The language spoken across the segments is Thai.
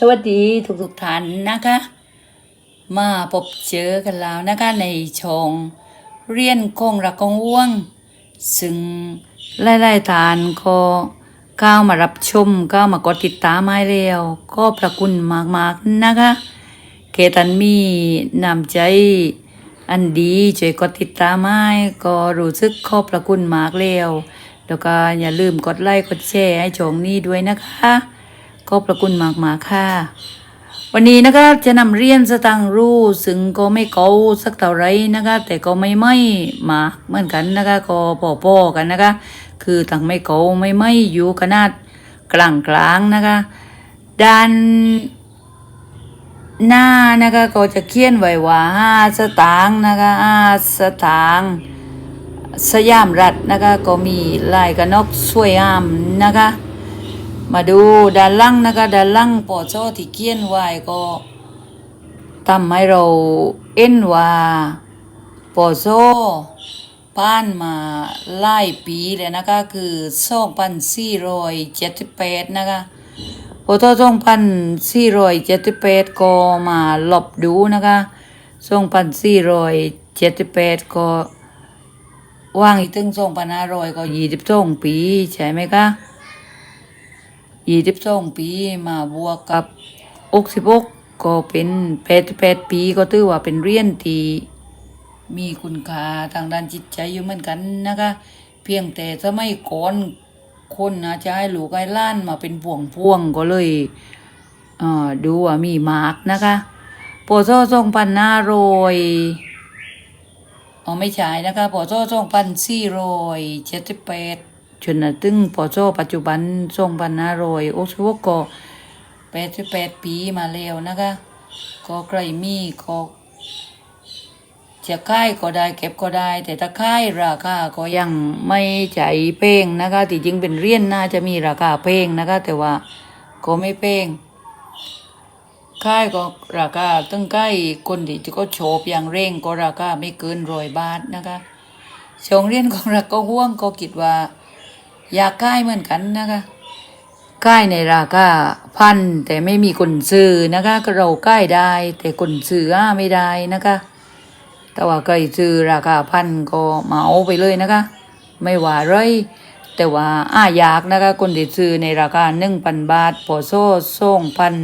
สวัสดีทุกทุกท่านนะคะ มาพบเจอกันแล้วนะคะในช่องเรียนคงรักงว่วง ซึ่งไล่ๆทานก็ก้าวมารับชมก้าวมากดติดตามให้แล้วก็ประคุณมากๆนะคะเกตันมีนำใจอันดีช่วยกดติดตามให้ก็รู้สึกขอบพระคุณมากแล้วแล้วก็อย่าลืมกดไลค์กดแชร์ให้ช่องนี้ด้วยนะคะ ขอบพระคุณมากๆค่ะ วันนี้นะคะจะนำเรียนสตังรู้ซึ่งก็ไม่เก่าสักเท่าไรนะคะ แต่ก็ไม่ไม่มาเหมือนกันนะคะก็พอๆกันนะคะ คือตั้งไม่เก่าไม่ไม่อยู่ขนาดกลางกลางนะคะด้านหน้านะคะก็จะเขียนไว้ว่าห้าสตางค์นะคะห้าสตางค์สยามรัฐนะคะก็มีลายกระนกสวยงามนะคะ มาดูด้านล่างนะคะด้านล่างปอโจที่เขียนไว้ก็ทำให้เราเอ็นว่าปอโจผ่านมาหลายปีเลยนะคะคือสองพันสี่ร้อยเจ็ดสิบแปดนะคะปอโจสองพันสี่ร้อยเจ็ดสิบแปดก็มาหลบดูนะคะสองพันสี่ร้อยเจ็ดสิบแปดก็ว่างอีกถึงสองพันห้าร้อยก็ยี่สิบสองปีใช่ไหมคะ ยี่สิบสองปีมาบวกกับอกสิบกก็เป็นแปดแปดปีก็ถือว่าเป็นเรียนที่มีคุณค่าทางด้านจิตใจอยู่เหมือนกันนะคะ เพียงแต่สมัยก่อนคนนะจะให้ลูกให้ล้านมาเป็นพวงพวงก็เลยเอ่อดูว่ามีมาร์กนะคะปศสองพันหน้ารอยอ๋อไม่ใช่นะคะปศสองพันสี่รอยเจ็ดสิบแปด จนถึงปอโซปัจจุบันทรงพันห้ารอยโอชวกก็แปดสิบแปดปีมาแล้วนะคะก็ใครมีก็จะค่ายก็ได้เก็บก็ได้ แต่ถ้าค่ายราคาก็ยังไม่ใจเป้งนะคะที่จริงเป็นเรียญน่าจะมีราคาเป้งนะคะ แต่ว่าก็ไม่เป้งค่ายก็ราคาตั้งใกล้คนที่ก็โฉบอย่างเร่งก็ราคาไม่เกินร้อยบาทนะคะชงเรียนของเราก็ห่วงก็คิดว่า อยากค่ายเหมือนกันนะคะค่ายในราคาพันแต่ไม่มีคนซื้อนะคะเราค่ายได้ แต่คนซื้อไม่ได้นะคะแต่ว่าใครซื้อราคาพันก็เหมาไปเลยนะคะ ไม่ว่าไรแต่ว่าอ้าอยากนะคะคนที่ซื้อในราคาหนึ่งพันบาทพอโซ่ส่งพัน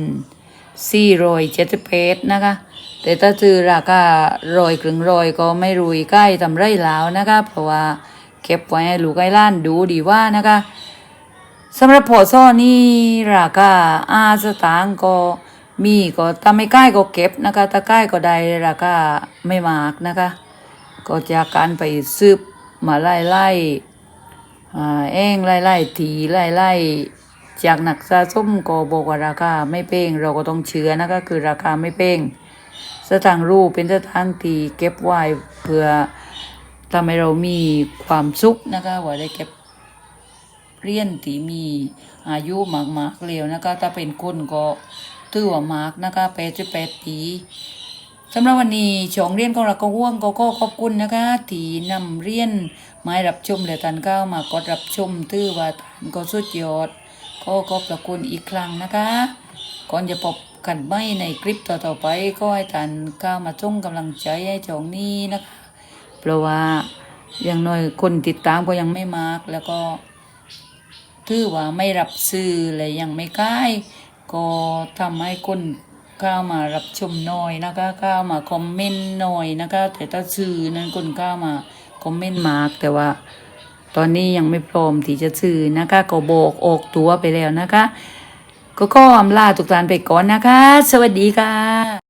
สี่ร้อยเจ็ดสิบเพชนะคะ แต่ถ้าซื้อราคาร้อยครึ่งร้อยก็ไม่รุยใกล้ทำไรแล้วนะคะเพราะว่า เก็บไว้ให้ลูกให้ล้านดูดีว่านะคะสำหรับพอซ่อนี่ราคาอาสตางก็มีก็ถ้าไม่ใกล้ก็เก็บนะคะถ้าใกล้ก็ได้ราคาไม่มากนะคะ ก็จากการไปซื้อมาไล่ไล่ๆอ่าเองไล่ไล่ทีไล่ไล่จากหนักสะสมก็บอกว่าราคาไม่เป้ง เราก็ต้องเชื่อนะคะคือราคาไม่เป้งสถางรูปเป็นสถานทีเก็บไว้เพื่อ ทำให้เรามีความสุขนะคะว่าได้เก็บเรียญที่มีอายุมากๆแล้วนะคะถ้าเป็นคนก็ถือว่ามากนะคะแปดสิบแปดปีสำหรับวันนี้ช่องเรียนของเราก็ว่วงก็ขอบคุณนะคะที่นำเรียนมาให้รับชมแล้วท่านก็มากดรับชมถือว่าท่านก็สุดยอดก็ขอบพระคุณอีกครั้งนะคะ ก่อนจะพบกันไม่ในคลิปต่อๆไปก็ให้ท่านก้าวมาส่งกำลังใจให้ช่องนี้นะคะ เพราะว่าอย่างน้อยคนติดตามก็ยังไม่มากแล้วก็ถือว่าไม่รับซื้อและยังไม่กล้าก็ทำให้คนเข้ามารับชมน้อยนะคะเข้ามาคอมเมนต์น้อยนะคะ แต่ถ้าซื้อนั้นคนเข้ามาคอมเมนต์มากแต่ว่าตอนนี้ยังไม่พร้อมที่จะซื้อนะคะก็โบกออกตัวไปแล้วนะคะ ก็ก็อำลาทุกท่านไปก่อนนะคะ สวัสดีค่ะ